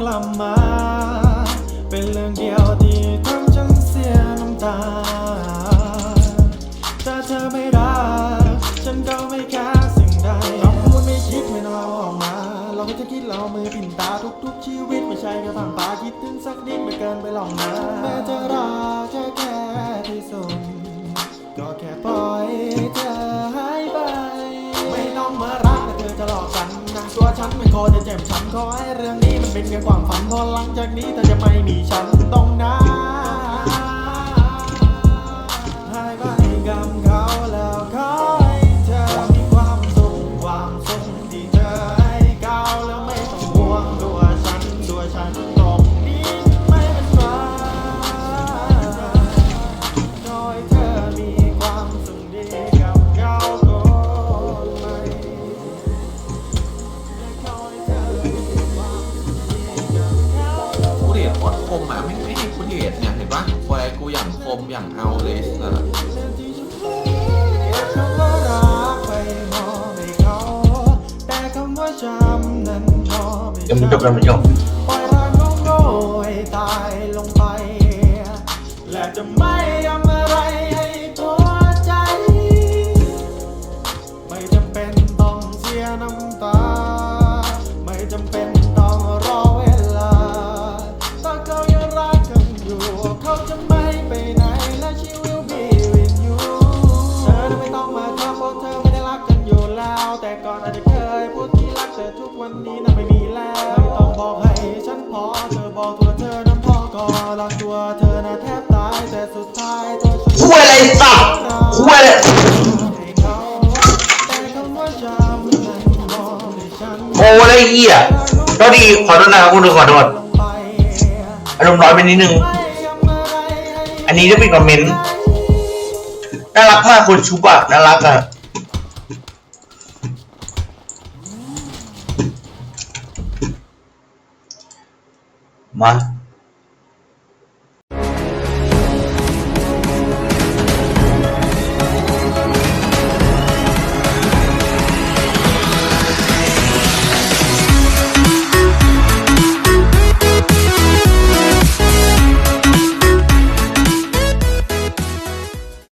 กลับมา เป็นเรื่องเดียวที่ทำฉันเสียน้ำตา ถ้าเธอไม่รัก ฉันก็ไม่แค่สิ่งใดคำพูดไม่คิดไม่นองเอาออกมา เราไม่จะคิดเรามือปิ่นตาทุกๆชีวิตไม่ใช่แค่ทางตาคิดถึงสักนิดไม่เกินไปหรอกนะแม้จะรักแค่ พอจะเจ็บฉันขอให้เรื่องนี้มันเป็นแค่ความฝันพอหลังจากนี้เธอจะไม่มีฉันต้อง โคตรคมอะไม่ไม่ให้กูเดชเนี่ยเห็นปะควยกูอย่างคมอย่างเอาเลยนะที่ฉันเก็บคำว่ารักไปมอบให้เขาแต่คำว่าจำนั้นมอบให้ยังไม่จบยังจบปล่อยรักโง่ให้ตายลงไป และจะไม่ทำอะไรให้วใจ ไม่จำเป็นต้องเสียน้ำตา ไม่จำเป็น อยู่เขาจะไม่ไปไหนและ she will be with you เธอน่ะไม่ต้องมาทำเพราะเธอไม่ได้รักกันอยู่แล้ว แต่ก่อนอาจจะเคยพูดที่รักแต่ทุกวันนี้น่ะไม่มีแล้ว ไม่ต้องบอกให้ฉันพอ เธอบอกตัวเธอนั้นพอก็รักตัวเธอน่ะแทบตายแต่สุดท้ายตัวฉันคุยอะไรสัตว์คุยอะไรให้เขาแต่คำว่าจำนั้นมองให้ฉันโอ้อะไรเหี้ยโทษดีขอโทษนะครับคุณดูขอโทษลงไปอารมณ์ร้อนไปนิดนึง อันนี้จะเป็นคอมเมนต์น่ารักมากคุณชุบอะน่ารักอะมา